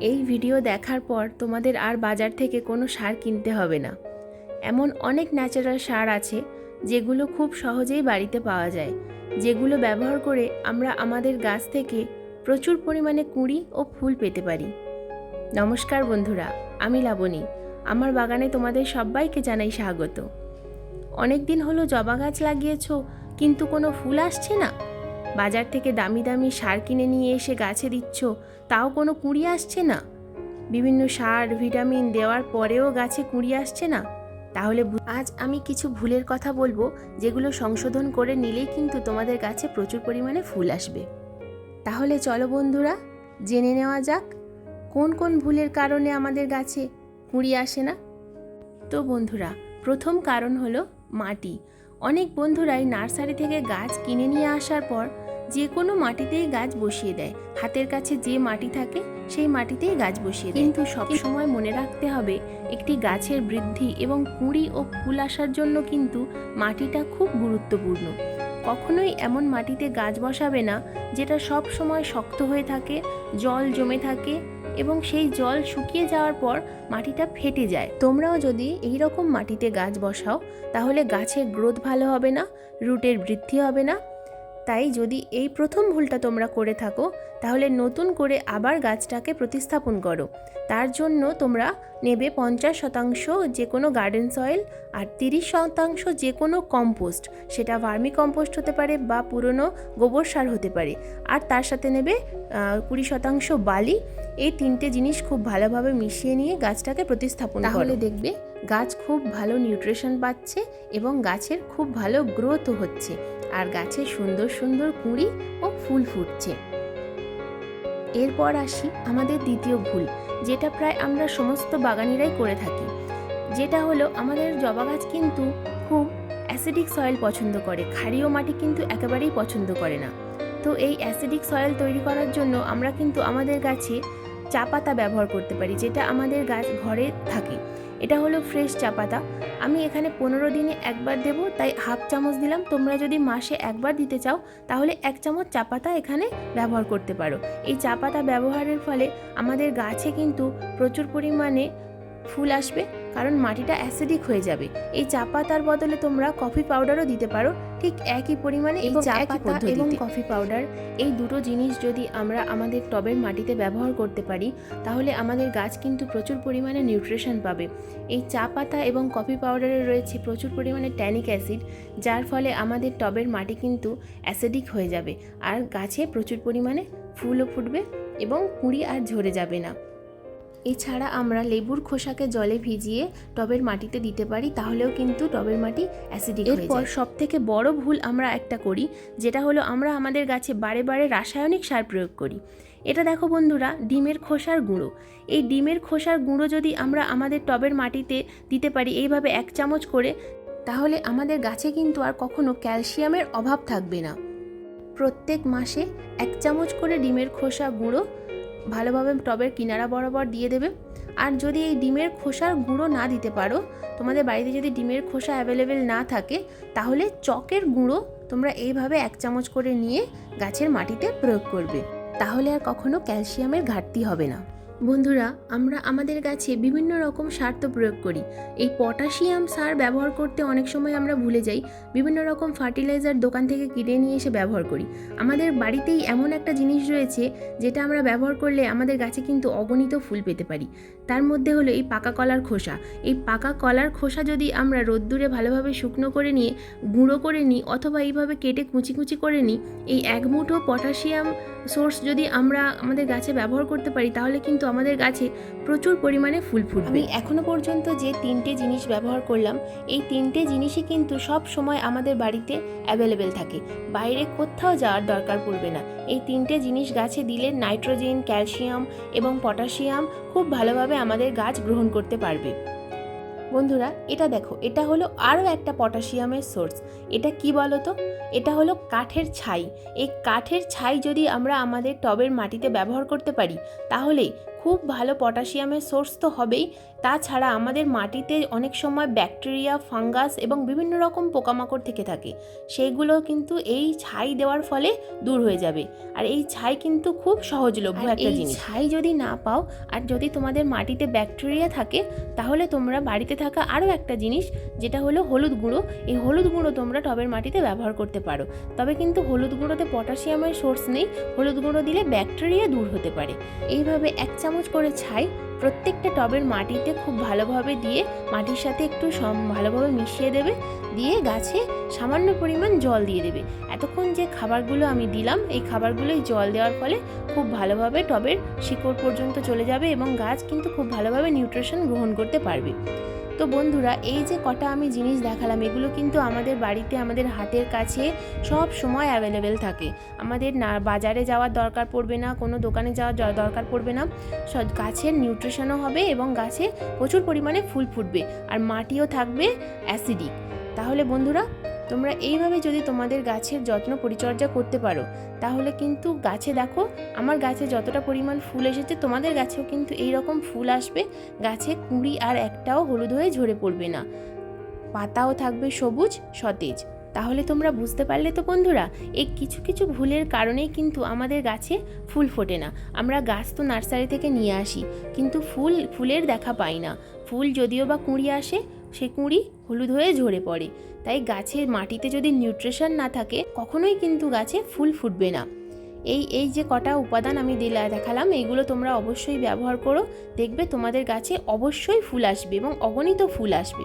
এই ভিডিও দেখার পর তোমাদের আর বাজার থেকে কোনো সার কিনতে হবে না। এমন অনেক ন্যাচারাল সার আছে, যেগুলো খুব সহজেই বাড়িতে পাওয়া যায়, যেগুলো ব্যবহার করে আমরা আমাদের গাছ থেকে প্রচুর পরিমাণে কুঁড়ি ও ফুল পেতে পারি। নমস্কার বন্ধুরা, আমি লাবণী। আমার বাগানে তোমাদের সবাইকে জানাই স্বাগত। অনেক দিন হলো জবা গাছ লাগিয়েছ, কিন্তু কোনো ফুল আসছে না? বাজার থেকে দামি দামি সার কিনে নিয়ে এসে গাছে দিচ্ছ, তাও কোনো কুঁড়ি আসছে না? বিভিন্ন সার, ভিটামিন দেওয়ার পরেও গাছে কুঁড়ি আসছে না? তাহলে আজ আমি কিছু ভুলের কথা বলব, যেগুলো সংশোধন করে নিলেই কিন্তু তোমাদের গাছে প্রচুর পরিমাণে ফুল আসবে। তাহলে চলো বন্ধুরা, জেনে নেওয়া যাক, কোন কোন ভুলের কারণে আমাদের গাছে কুঁড়ি আসে না? তো বন্ধুরা, প্রথম কারণ হলো মাটি। অনেক বন্ধুরাই নার্সারি থেকে গাছ কিনে নিয়ে আসার পর যে কোনো মাটিতেই গাছ বসিয়ে দেয়। হাতের কাছে যে মাটি থাকে সেই মাটিতেই গাছ বসিয়ে দেয়। কিন্তু সবসময় মনে রাখতে হবে একটি গাছের বৃদ্ধি এবং কুঁড়ি ও ফুল আসার জন্য কিন্তু মাটিটা খুব গুরুত্বপূর্ণ। কখনোই এমন মাটিতে গাছ বসাবে না যেটা সব সময় শক্ত হয়ে থাকে জল জমে থাকে এবং সেই জল শুকিয়ে যাওয়ার পর মাটিটা ফেটে যায়। তোমরাও যদি এই রকম মাটিতে গাছ বসাও তাহলে গাছের গ্রোথ ভালো হবে না রুটের বৃদ্ধি হবে না তাই যদি এই প্রথম ভুলটা তোমরা করে থাকো, তাহলে নতুন করে আবার গাছটাকে প্রতিস্থাপন করো। তার জন্য তোমরা নেবে পঞ্চাশ শতাংশ যে কোনো গার্ডেন সয়েল আর তিরিশ শতাংশ যে কোনো কম্পোস্ট। সেটা ভার্মি কম্পোস্ট হতে পারে বা পুরনো গোবর সার হতে পারে। আর তার সাথে নেবে কুড়ি শতাংশ বালি এই তিনটে জিনিস খুব ভালোভাবে মিশিয়ে নিয়ে গাছটাকে প্রতিস্থাপন তাহলে দেখবে গাছ খুব ভালো নিউট্রিশন পাচ্ছে এবং গাছের খুব ভালো গ্রোথও হচ্ছে আর গাছে সুন্দর সুন্দর কুঁড়ি ও ফুল ফুটছে। এরপর আসি আমাদের দ্বিতীয় ভুল, যেটা প্রায় আমরা সমস্ত বাগানিরাই করে থাকি। যেটা হলো আমাদের জবা গাছ কিন্তু খুব অ্যাসিডিক সয়েল পছন্দ করে, ক্ষারীয় মাটি কিন্তু একেবারেই পছন্দ করে না। তো এই অ্যাসিডিক সয়েল তৈরি করার জন্য আমরা কিন্তু আমাদের গাছে চা পাতা ব্যবহার করতে পারি, যেটা আমাদের গাছ ঘরে থাকে। এটা হলো ফ্রেশ চা পাতা। আমি এখানে পনেরো দিনে একবার দেব, তাই হাফ চামচ দিলাম। তোমরা যদি মাসে একবার দিতে চাও, তাহলে এক চামচ চা পাতা এখানে ব্যবহার করতে পারো। এই চা পাতা ব্যবহারের ফলে আমাদের গাছে কিন্তু প্রচুর পরিমাণে ফুল আসবে কারণ মাটিটা অ্যাসিডিক হয়ে যাবে। এই চা পাতার বদলে তোমরা কফি পাউডারও দিতে পারো ঠিক একই পরিমাণে এই চা পাতা এবং কফি পাউডার এই দুটো জিনিস যদি আমরা আমাদের টবের মাটিতে ব্যবহার করতে পারি তাহলে আমাদের গাছ কিন্তু প্রচুর পরিমাণে নিউট্রিশন পাবে। এই চা পাতা এবং কফি পাউডারে রয়েছে প্রচুর পরিমাণে ট্যানিক অ্যাসিড যার ফলে আমাদের টবের মাটি কিন্তু অ্যাসিডিক হয়ে যাবে। আর গাছে প্রচুর পরিমাণে ফুলও ফুটবে এবং কুঁড়ি আর ঝরে যাবে না। এছাড়া আমরা লেবুর খোসাকে জলে ভিজিয়ে টবের মাটিতে দিতে পারি তাহলেও কিন্তু টবের মাটি অ্যাসিডিক হয়ে এরপর সব থেকে বড় ভুল আমরা একটা করি যেটা হলো আমরা আমাদের গাছে বারে বারে রাসায়নিক সার প্রয়োগ করি। এটা দেখো বন্ধুরা ডিমের খোসার গুঁড়ো। এই ডিমের খোসার গুঁড়ো যদি আমরা আমাদের টবের মাটিতে দিতে পারি এইভাবে এক চামচ করে তাহলে আমাদের গাছে কিন্তু আর কখনো ক্যালসিয়ামের অভাব থাকবে না। প্রত্যেক মাসে এক চামচ করে ডিমের খোসা গুঁড়ো ভালোভাবে টবের কিনারা বরাবর দিয়ে দেবে। আর যদি এই ডিমের খোসার গুঁড়ো না দিতে পারো, তোমাদের বাড়িতে যদি ডিমের খোসা অ্যাভেলেবেল না থাকে, তাহলে চকের গুঁড়ো তোমরা এইভাবে এক চামচ করে নিয়ে গাছের মাটিতে প্রয়োগ করবে। তাহলে আর কখনো ক্যালসিয়ামের ঘাটতি হবে না। বন্ধুরা, আমরা আমাদের গাছে বিভিন্ন রকম সার তো প্রয়োগ করি। এই পটাশিয়াম সার ব্যবহার করতে অনেক সময় আমরা ভুলে যাই। বিভিন্ন রকম ফার্টিলাইজার দোকান থেকে কিনে নিয়ে এসে ব্যবহার করি। আমাদের বাড়িতেই এমন একটা জিনিস রয়েছে, যেটা আমরা ব্যবহার করলে আমাদের গাছে কিন্তু অগণিত ফুল পেতে পারি। তার মধ্যে হলো এই পাকা কলার খোসা। এই পাকা কলার খোসা যদি আমরা রোদ্দুরে ভালোভাবে শুকনো করে নিয়ে, গুঁড়ো করে নিই, অথবা এইভাবে কেটে কুচি কুচি করে নিই, এই এক মুঠো পটাশিয়াম সোর্স যদি আমরা আমাদের গাছে ব্যবহার করতে পারি, তাহলে কিন্তু আমাদের গাছে প্রচুর পরিমাণে ফুল ফুটবে। আমি এখনও পর্যন্ত যে তিনটে জিনিস ব্যবহার করলাম, এই তিনটে জিনিসই কিন্তু সব সময় আমাদের বাড়িতে অ্যাভেলেবেল থাকে। বাইরে কোথাও যাওয়ার দরকার পড়বে না। এই তিনটে জিনিস গাছে দিলে নাইট্রোজেন, ক্যালসিয়াম এবং পটাশিয়াম খুব ভালোভাবে আমাদের গাছ গ্রহণ করতে পারবে। বন্ধুরা, এটা দেখো, এটা হলো আরও একটা পটাশিয়ামের সোর্স। এটা কি বলো তো এটা হলো কাঠের ছাই। এই কাঠের ছাই যদি আমরা আমাদের টবের মাটিতে ব্যবহার করতে পারি তাহলে খুব ভালো পটাশিয়ামের সোর্স তো হবেই। তাছাড়া আমাদের মাটিতে অনেক সময় ব্যাকটেরিয়া ফাঙ্গাস এবং বিভিন্ন রকম পোকামাকড় থেকে থাকে। সেইগুলো কিন্তু এই ছাই দেওয়ার ফলে দূর হয়ে যাবে। আর এই ছাই কিন্তু খুব সহজলভ্য একটা জিনিস। ছাই যদি না পাও আর যদি তোমাদের মাটিতে ব্যাকটেরিয়া থাকে তাহলে তোমরা বাড়িতে থাকা আরও একটা জিনিস যেটা হলো হলুদ গুঁড়ো। এই হলুদ গুঁড়ো তোমরা টবের মাটিতে ব্যবহার করতে পারো। তবে কিন্তু হলুদ গুঁড়োতে পটাশিয়ামের সোর্স নেই। হলুদ গুঁড়ো দিলে ব্যাকটেরিয়া দূর হতে পারে। এইভাবে এক চামচ করে ছাই প্রত্যেকটা টবের মাটিতে খুব ভালোভাবে দিয়ে মাটির সাথে একটু ভালোভাবে মিশিয়ে দেবে। দিয়ে গাছে সামান্য পরিমাণ জল দিয়ে দেবে। এতক্ষণ যে খাবারগুলো আমি দিলাম, এই খাবারগুলোই জল দেওয়ার ফলে খুব ভালোভাবে টবের শিকড় পর্যন্ত চলে যাবে এবং গাছ কিন্তু খুব ভালোভাবে নিউট্রিশন গ্রহণ করতে পারবে। তো বন্ধুরা, এই যে কটা আমি জিনিস দেখালাম, এগুলো কিন্তু আমাদের বাড়িতে, আমাদের হাতের কাছে সব সময় অ্যাভেলেবেল থাকে। আমাদের না, বাজারে যাওয়ার দরকার পড়বে না, কোনো দোকানে যাওয়ার দরকার পড়বে না। গাছের নিউট্রিশনও হবে এবং গাছে প্রচুর পরিমাণে ফুল ফুটবে, আর মাটিও থাকবে অ্যাসিডিক তাহলে বন্ধুরা তোমরা এইভাবে যদি তোমাদের গাছের যত্ন পরিচর্যা করতে পারো, তাহলে কিন্তু গাছে দেখো, আমার গাছে যতটা পরিমাণ ফুল এসেছে, তোমাদের গাছেও কিন্তু এই রকম ফুল আসবে, গাছে কুঁড়ি আর একটাও হলুদ হয়ে ঝরে পড়বে না। পাতাও থাকবে সবুজ, সতেজ। তাহলে তোমরা বুঝতে পারলে তো বন্ধুরা, এই কিছু কিছু ভুলের কারণেই কিন্তু আমাদের গাছে ফুল ফোটে না। আমরা গাছ তো নার্সারি থেকে নিয়ে আসি, কিন্তু ফুল, ফুলের দেখা পাই না। ফুল যদিও বা কুঁড়ি আসে সে কুঁড়ি হলুদ হয়ে ঝরে পড়ে। তাই গাছের মাটিতে যদি নিউট্রিশন না থাকে, কখনোই কিন্তু গাছে ফুল ফুটবে না। এই এই যে কটা উপাদান আমি দিলা, দেখালাম, এইগুলো তোমরা অবশ্যই ব্যবহার করো। দেখবে তোমাদের গাছে অবশ্যই ফুল আসবে এবং অগণিত ফুল আসবে।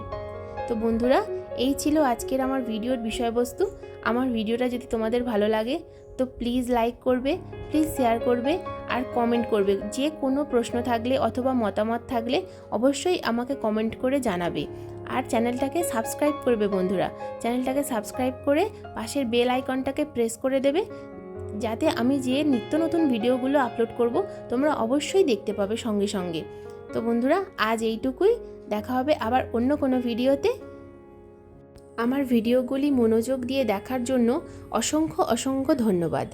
তো বন্ধুরা, এই ছিল আজকের আমার ভিডিওর বিষয়বস্তু। আমার ভিডিওটা যদি তোমাদের ভালো লাগে তো প্লিজ লাইক করবে প্লিজ শেয়ার করবে আর কমেন্ট করবে। যে কোনো প্রশ্ন থাকলে অথবা মতামত থাকলে অবশ্যই আমাকে কমেন্ট করে জানাবে। আর চ্যানেলটাকে সাবস্ক্রাইব করবে বন্ধুরা। চ্যানেলটাকে সাবস্ক্রাইব করে পাশের বেল আইকনটাকে প্রেস করে দেবে। যাতে আমি যে নিত্য নতুন ভিডিওগুলো আপলোড করব, তোমরা অবশ্যই দেখতে পাবে সঙ্গে সঙ্গে। তো বন্ধুরা, আজ এইটুকুই। দেখা হবে আবার অন্য কোনো ভিডিওতে আমার ভিডিওগুলি মনোযোগ দিয়ে দেখার জন্য অসংখ্য অসংখ্য ধন্যবাদ।